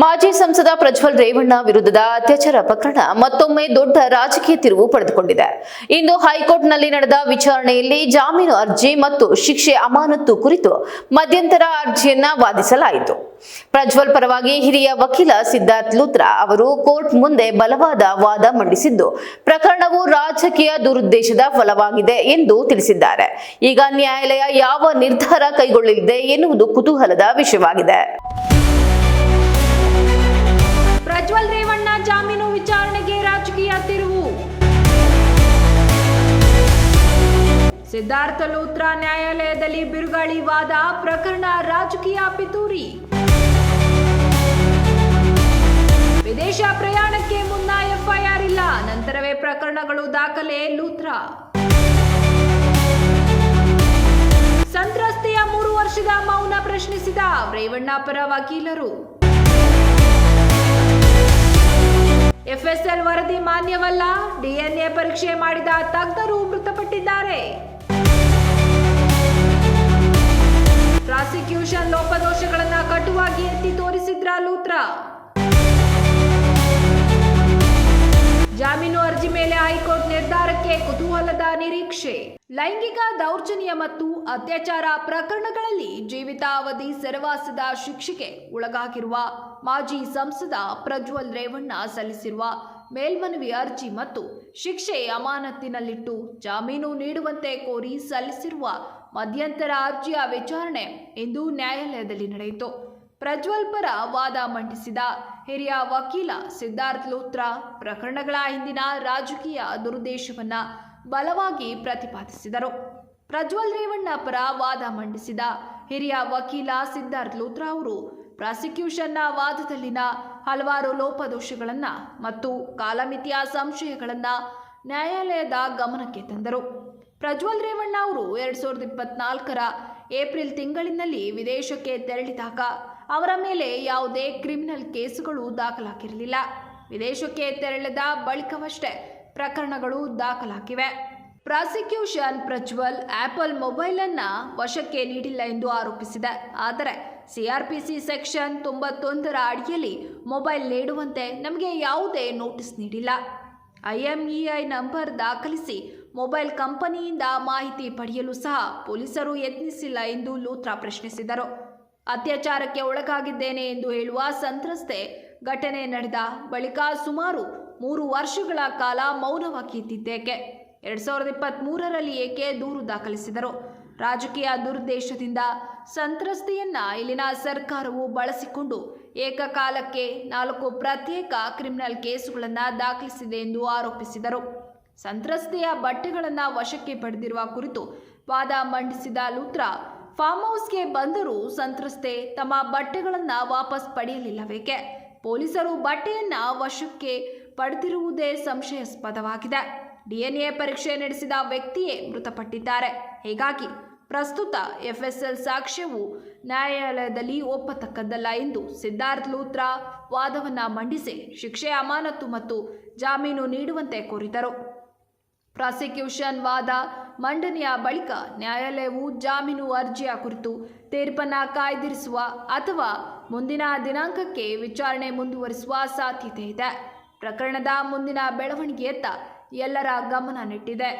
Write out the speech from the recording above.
ಮಾಜಿ ಸಂಸದ ಪ್ರಜ್ವಲ್ ರೇವಣ್ಣ ವಿರುದ್ಧದ ಅತ್ಯಾಚಾರ ಪ್ರಕರಣ ಮತ್ತೊಮ್ಮೆ ದೊಡ್ಡ ರಾಜಕೀಯ ತಿರುವು ಪಡೆದುಕೊಂಡಿದೆ. ಇಂದು ಹೈಕೋರ್ಟ್ನಲ್ಲಿ ನಡೆದ ವಿಚಾರಣೆಯಲ್ಲಿ ಜಾಮೀನು ಅರ್ಜಿ ಮತ್ತು ಶಿಕ್ಷೆ ಅಮಾನತು ಕುರಿತು ಮಧ್ಯಂತರ ಅರ್ಜಿಯನ್ನ ವಾದಿಸಲಾಯಿತು. ಪ್ರಜ್ವಲ್ ಪರವಾಗಿ ಹಿರಿಯ ವಕೀಲ ಸಿದ್ಧಾರ್ಥ್ ಲೂತ್ರ ಅವರು ಕೋರ್ಟ್ ಮುಂದೆ ಬಲವಾದ ವಾದ ಮಂಡಿಸಿದ್ದು, ಪ್ರಕರಣವು ರಾಜಕೀಯ ದುರುದ್ದೇಶದ ಫಲವಾಗಿದೆ ಎಂದು ತಿಳಿಸಿದ್ದಾರೆ. ಈಗ ನ್ಯಾಯಾಲಯ ಯಾವ ನಿರ್ಧಾರ ಕೈಗೊಳ್ಳಲಿದೆ ಎನ್ನುವುದು ಕುತೂಹಲದ ವಿಷಯವಾಗಿದೆ. ಪ್ರಜ್ವಲ್ ರೇವಣ್ಣ ಜಾಮೀನು ವಿಚಾರಣೆಗೆ ರಾಜಕೀಯ ತಿರುವು. ಸಿದ್ಧಾರ್ಥ ಲೂತ್ರ ನ್ಯಾಯಾಲಯದಲ್ಲಿ ಬಿರುಗಾಳಿ ವಾದ, ಪ್ರಕರಣ ರಾಜಕೀಯ ಪಿತೂರಿ. ವಿದೇಶ ಪ್ರಯಾಣಕ್ಕೆ ಮುನ್ನ ಎಫ್ಐಆರ್ ಇಲ್ಲ, ನಂತರವೇ ಪ್ರಕರಣಗಳು ದಾಖಲೆ, ಲೂತ್ರಾ. ಸಂತ್ರಸ್ತೆಯ ಮೂರು ವರ್ಷದ ಮೌನ ಪ್ರಶ್ನಿಸಿದ ರೇವಣ್ಣ ಪರ ವಕೀಲರು. ಎಫ್ಎಸ್ಎಲ್ ವರದಿ ಮಾನ್ಯವಲ್ಲ ಡಿಎನ್ಎ ಪರೀಕ್ಷೆ ಮಾಡಿದ ತಜ್ಞರು ಮೃತಪಟ್ಟಿದ್ದಾರೆ. ಪ್ರಾಸಿಕ್ಯೂಷನ್ ಲೋಪದೋಷಗಳನ್ನು ಕಟುವಾಗಿ ಎತ್ತಿ ತೋರಿಸಿದ್ರ ಲೂತ್ರಾ? ನಿರೀಕ್ಷೆ. ಲೈಂಗಿಕ ದೌರ್ಜನ್ಯ ಮತ್ತು ಅತ್ಯಾಚಾರ ಪ್ರಕರಣಗಳಲ್ಲಿ ಜೀವಿತಾವಧಿ ಸೆರೆವಾಸದ ಶಿಕ್ಷೆಗೆ ಒಳಗಾಗಿರುವ ಮಾಜಿ ಸಂಸದ ಪ್ರಜ್ವಲ್ ರೇವಣ್ಣ ಸಲ್ಲಿಸಿರುವ ಮೇಲ್ಮನವಿ ಅರ್ಜಿ ಮತ್ತು ಶಿಕ್ಷೆ ಅಮಾನತಿನಲ್ಲಿಟ್ಟು ಜಾಮೀನು ನೀಡುವಂತೆ ಕೋರಿ ಸಲ್ಲಿಸಿರುವ ಮಧ್ಯಂತರ ಅರ್ಜಿಯ ವಿಚಾರಣೆ ಇಂದು ನ್ಯಾಯಾಲಯದಲ್ಲಿ ನಡೆಯಿತು. ಪ್ರಜ್ವಲ್ ಪರ ವಾದ ಮಂಡಿಸಿದ ಹಿರಿಯ ವಕೀಲ ಸಿದ್ಧಾರ್ಥ್ ಲೋತ್ರಾ, ಪ್ರಕರಣಗಳ ಹಿಂದಿನ ರಾಜಕೀಯ ದುರುದ್ದೇಶವನ್ನ ಬಲವಾಗಿ ಪ್ರತಿಪಾದಿಸಿದರು. ಪ್ರಜ್ವಲ್ ರೇವಣ್ಣ ಪರ ವಾದ ಮಂಡಿಸಿದ ಹಿರಿಯ ವಕೀಲ ಸಿದ್ಧಾರ್ಥ್ ಲೋತ್ರಾ ಅವರು ಪ್ರಾಸಿಕ್ಯೂಷನ್ನ ವಾದದಲ್ಲಿನ ಹಲವಾರು ಲೋಪದೋಷಗಳನ್ನ ಮತ್ತು ಕಾಲಮಿತಿಯ ಸಂಶಯಗಳನ್ನ ನ್ಯಾಯಾಲಯದ ಗಮನಕ್ಕೆ ತಂದರು. ಪ್ರಜ್ವಲ್ ರೇವಣ್ಣ ಅವರು ಎರಡ್ ಸಾವಿರದ ಇಪ್ಪತ್ನಾಲ್ಕರ ಏಪ್ರಿಲ್ ತಿಂಗಳಿನಲ್ಲಿ ವಿದೇಶಕ್ಕೆ ತೆರಳಿದಾಗ ಅವರ ಮೇಲೆ ಯಾವುದೇ ಕ್ರಿಮಿನಲ್ ಕೇಸುಗಳು ದಾಖಲಾಗಿರಲಿಲ್ಲ. ವಿದೇಶಕ್ಕೆ ತೆರಳಿದ ಬಳಿಕವಷ್ಟೇ ಪ್ರಕರಣಗಳು ದಾಖಲಾಗಿವೆ. ಪ್ರಾಸಿಕ್ಯೂಷನ್ ಪ್ರಜ್ವಲ್ ಆಪಲ್ ಮೊಬೈಲ್ ಅನ್ನ ವಶಕ್ಕೆ ನೀಡಿಲ್ಲ ಎಂದು ಆರೋಪಿಸಿದೆ. ಆದರೆ ಸಿಆರ್ಪಿಸಿ ಸೆಕ್ಷನ್ ತೊಂಬತ್ತೊಂದರ ಅಡಿಯಲ್ಲಿ ಮೊಬೈಲ್ ನೀಡುವಂತೆ ನಮಗೆ ಯಾವುದೇ ನೋಟಿಸ್ ನೀಡಿಲ್ಲ. ಐಎಂಇಐ ನಂಬರ್ ದಾಖಲಿಸಿ ಮೊಬೈಲ್ ಕಂಪನಿಯಿಂದ ಮಾಹಿತಿ ಪಡೆಯಲು ಸಹ ಪೊಲೀಸರು ಯತ್ನಿಸಿಲ್ಲ ಎಂದು ಲೂತ್ರಾ ಪ್ರಶ್ನಿಸಿದರು. ಅತ್ಯಾಚಾರಕ್ಕೆ ಒಳಗಾಗಿದ್ದೇನೆ ಎಂದು ಹೇಳುವ ಸಂತ್ರಸ್ತೆ ಘಟನೆ ನಡೆದ ಬಳಿಕ ಸುಮಾರು ಮೂರು ವರ್ಷಗಳ ಕಾಲ ಮೌನವಾಗಿದ್ದಿದ್ದೇಕೆ ಎರಡ್ ಸಾವಿರದ ಇಪ್ಪತ್ತ್ ಮೂರರಲ್ಲಿ ಏಕೆ ದೂರು ದಾಖಲಿಸಿದರು? ರಾಜಕೀಯ ದುರುದ್ದೇಶದಿಂದ ಸಂತ್ರಸ್ತೆಯನ್ನ ಇಲ್ಲಿನ ಸರ್ಕಾರವು ಬಳಸಿಕೊಂಡು ಏಕಕಾಲಕ್ಕೆ ನಾಲ್ಕು ಪ್ರತ್ಯೇಕ ಕ್ರಿಮಿನಲ್ ಕೇಸುಗಳನ್ನು ದಾಖಲಿಸಿದೆ ಎಂದು ಆರೋಪಿಸಿದರು. ಸಂತ್ರಸ್ತೆಯ ಬಟ್ಟೆಗಳನ್ನು ವಶಕ್ಕೆ ಪಡೆದಿರುವ ಕುರಿತು ವಾದ ಮಂಡಿಸಿದ ಲೂತ್ರಾ ಫಾರ್ಮ್ ಹೌಸ್ಗೆ ಬಂದರೂ ಸಂತ್ರಸ್ತೆ ತಮ್ಮ ಬಟ್ಟೆಗಳನ್ನು ವಾಪಸ್ ಪಡೆಯಲಿಲ್ಲವೇಕೆ? ಪೊಲೀಸರು ಬಟ್ಟೆಯನ್ನ ವಶಕ್ಕೆ ಪಡೆದಿರುವುದೇ ಸಂಶಯಾಸ್ಪದವಾಗಿದೆ. ಡಿಎನ್ಎ ಪರೀಕ್ಷೆ ನಡೆಸಿದ ವ್ಯಕ್ತಿಯೇ ಮೃತಪಟ್ಟಿದ್ದಾರೆ. ಹೀಗಾಗಿ ಪ್ರಸ್ತುತ ಎಫ್ಎಸ್ಎಲ್ ಸಾಕ್ಷ್ಯವು ನ್ಯಾಯಾಲಯದಲ್ಲಿ ಒಪ್ಪತಕ್ಕದ್ದಲ್ಲ ಎಂದು ಸಿದ್ಧಾರ್ಥ್ ಲೂತ್ರಾ ವಾದವನ್ನು ಮಂಡಿಸಿ ಶಿಕ್ಷೆ ಅಮಾನತು ಮತ್ತು ಜಾಮೀನು ನೀಡುವಂತೆ ಕೋರಿದರು. ಪ್ರಾಸಿಕ್ಯೂಷನ್ ವಾದ ಮಂಡನೆಯ ಬಳಿಕ ನ್ಯಾಯಾಲಯವು ಜಾಮೀನು ಅರ್ಜಿಯ ಕುರಿತು ತೀರ್ಪನ್ನು ಕಾಯ್ದಿರಿಸುವ ಅಥವಾ ಮುಂದಿನ ದಿನಾಂಕಕ್ಕೆ ವಿಚಾರಣೆ ಮುಂದುವರಿಸುವ ಸಾಧ್ಯತೆ ಇದೆ. ಪ್ರಕರಣದ ಮುಂದಿನ ಬೆಳವಣಿಗೆಯತ್ತ ಎಲ್ಲರ ಗಮನ ನೆಟ್ಟಿದೆ